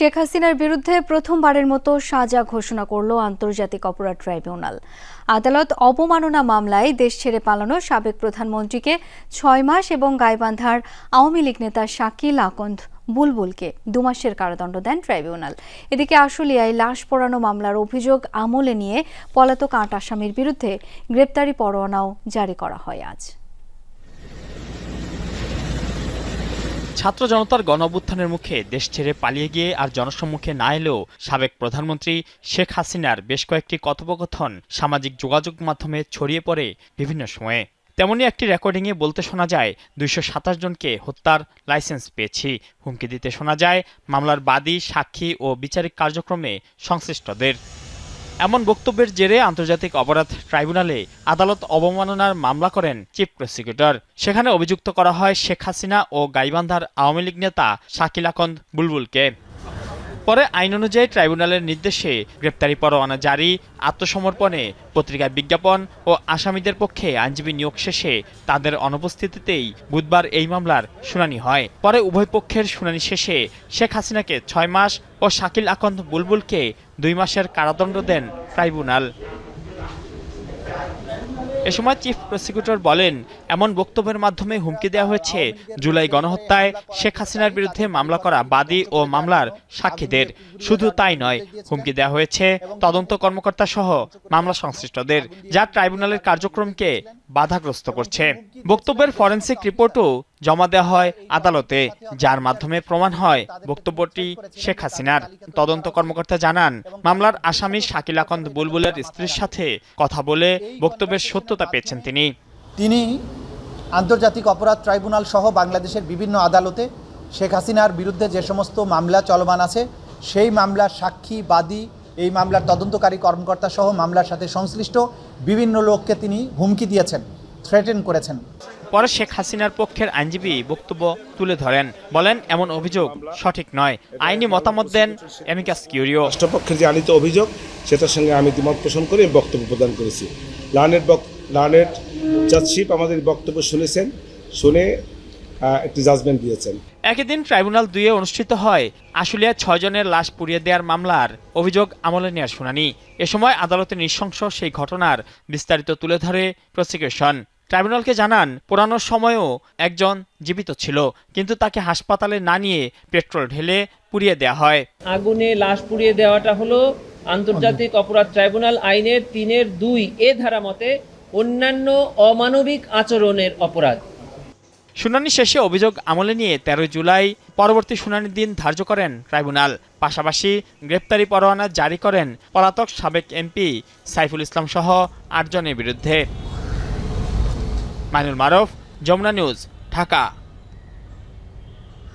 শেখ হাসিনার বিরুদ্ধে প্রথমবারের মতো সাজা ঘোষণা করল আন্তর্জাতিক অপরাধ ট্রাইব্যুনাল। আদালত অবমাননা মামলায় দেশ ছেড়ে পালানো সাবেক প্রধানমন্ত্রীকে ছয় মাস এবং গাইবান্ধার আওয়ামী লীগ নেতা শাকিল আকন্দ বুলবুলকে দুমাসের কারাদণ্ড দেন ট্রাইব্যুনাল। এদিকে আশুলিয়ায় লাশ পোড়ানো মামলার অভিযোগ আমলে নিয়ে পলাতক আট আসামির বিরুদ্ধে গ্রেপ্তারি পরোয়ানাও জারি করা হয় আজ। ছাত্র জনতার গণ মুখে দেশ ছেড়ে পালিয়ে গিয়ে আর জনসম্মুখে না এলেও সাবেক প্রধানমন্ত্রী শেখ হাসিনার বেশ কয়েকটি কথোপকথন সামাজিক যোগাযোগ মাধ্যমে ছড়িয়ে পড়ে বিভিন্ন সময়ে। তেমনই একটি রেকর্ডিংয়ে বলতে শোনা যায়, দুইশো সাতাশ জনকে হত্যার লাইসেন্স পেয়েছি। হুমকি দিতে শোনা যায়, মামলার বাদী, সাক্ষী ও বিচারিক কার্যক্রমে সংশ্লিষ্টদের। এমন বক্তব্যের জেরে আন্তর্জাতিক অপরাধ ট্রাইব্যুনালে আদালত অবমাননার মামলা করেন চিফ প্রসিকিউটর। সেখানে অভিযুক্ত করা হয় শেখ হাসিনা ও গাইবান্ধার আওয়ামী লীগ নেতা শাকিল আকন্দ বুলবুলকে। পরে আইন অনুযায়ী ট্রাইব্যুনালের নির্দেশে গ্রেপ্তারি পরোয়ানা জারি, আত্মসমর্পণে পত্রিকায় বিজ্ঞাপন ও আসামিদের পক্ষে আইনজীবী নিয়োগ শেষে তাদের অনুপস্থিতিতেই বুধবার এই মামলার শুনানি হয়। পরে উভয় পক্ষের শুনানি শেষে শেখ হাসিনাকে ছয় মাস ও শাকিল আকন্দ বুলবুলকে দুই মাসের কারাদণ্ড দেন ট্রাইব্যুনাল। এ সময় চিফ প্রসিকিউটর বলেন, এমন বক্তব্যের মাধ্যমে হুমকি দেওয়া হয়েছে। জুলাই গণহত্যায় শেখ হাসিনার বিরুদ্ধে মামলা করা বাদী ও মামলার সাক্ষীদের। শুধু তাই নয়, হুমকি দেওয়া হয়েছে তদন্ত কর্মকর্তা সহ মামলা সংশ্লিষ্টদের, যা ট্রাইব্যুনালের কার্যক্রমকে বাধাগ্রস্ত করছে। বক্তব্যের ফরেন্সিক রিপোর্টও জমা দেওয়া হয় আদালতে, যার মাধ্যমে প্রমাণ হয় বক্তব্যটি শেখ হাসিনার। তদন্ত কর্মকর্তা জানান, মামলার আসামি শাকিল আকন্দ বুলবুলের স্ত্রীর সাথে কথা বলে বক্তব্যের সত্যতা পেয়েছেন তিনি। তিনি আন্তর্জাতিক অপরাধ ট্রাইব্যুনাল সহ বাংলাদেশের বিভিন্ন আদালতে শেখ হাসিনার বিরুদ্ধে যে সমস্ত মামলা চলমান আছে, সেই মামলার সাক্ষী, বাদী, এই মামলার তদন্তকারী কর্মকর্তা সহ মামলার সাথে সংশ্লিষ্ট বিভিন্ন লোককে তিনি হুমকি দিয়েছেন থ্রেটেন করেছেন। পরে শেখ হাসিনার পক্ষের আইনজীবী বক্তব্য তুলে ধরেন। বলেন এমন অভিযোগ সঠিক নয়। আইনি মতামত দেন এমিকাস কিউরিও। রাষ্ট্রপক্ষের যে আনিত অভিযোগ সেটার সঙ্গে আমি দ্বিমত পোষণ করে বক্তব্য প্রদান করেছি। লার্নেট লার্নেট জাজশিপ আমাদের বক্তব্য শুনেছেন শুনে একটি জাজমেন্ট দিয়েছেন। একই দিন ট্রাইব্যুনাল দুইয়ে অনুষ্ঠিত হয় আশুলিয়া ছয় জনের লাশ পুড়িয়ে দেওয়ার মামলার অভিযোগ আমলে নেওয়ার শুনানি। এ সময় আদালতে নৃশংস সেই ঘটনার বিস্তারিত তুলে ধরে প্রসিকিউশন ট্রাইব্যুনালকে জানান পোড়ানোর সময়ও একজন জীবিত ছিল কিন্তু তাকে হাসপাতালে না নিয়ে পেট্রোল ঢেলে পুড়িয়ে দেওয়া হয়। আগুনে লাশ পুড়িয়ে দেওয়াটা হলো আন্তর্জাতিক অপরাধ ট্রাইব্যুনাল আইনের তিনের দুই এ ধারা মতে অন্যান্য অমানবিক আচরণের অপরাধ। শুনানি শেষে অভিযোগ আমলে নিয়ে তেরোই জুলাই পরবর্তী শুনানির দিন ধার্য করেন ট্রাইব্যুনাল। পাশাপাশি গ্রেপ্তারি পরোয়ানা জারি করেন পলাতক সাবেক এমপি সাইফুল ইসলাম সহ আটজনের বিরুদ্ধে। মাইনুল মারফ যমুনা নিউজ ঢাকা।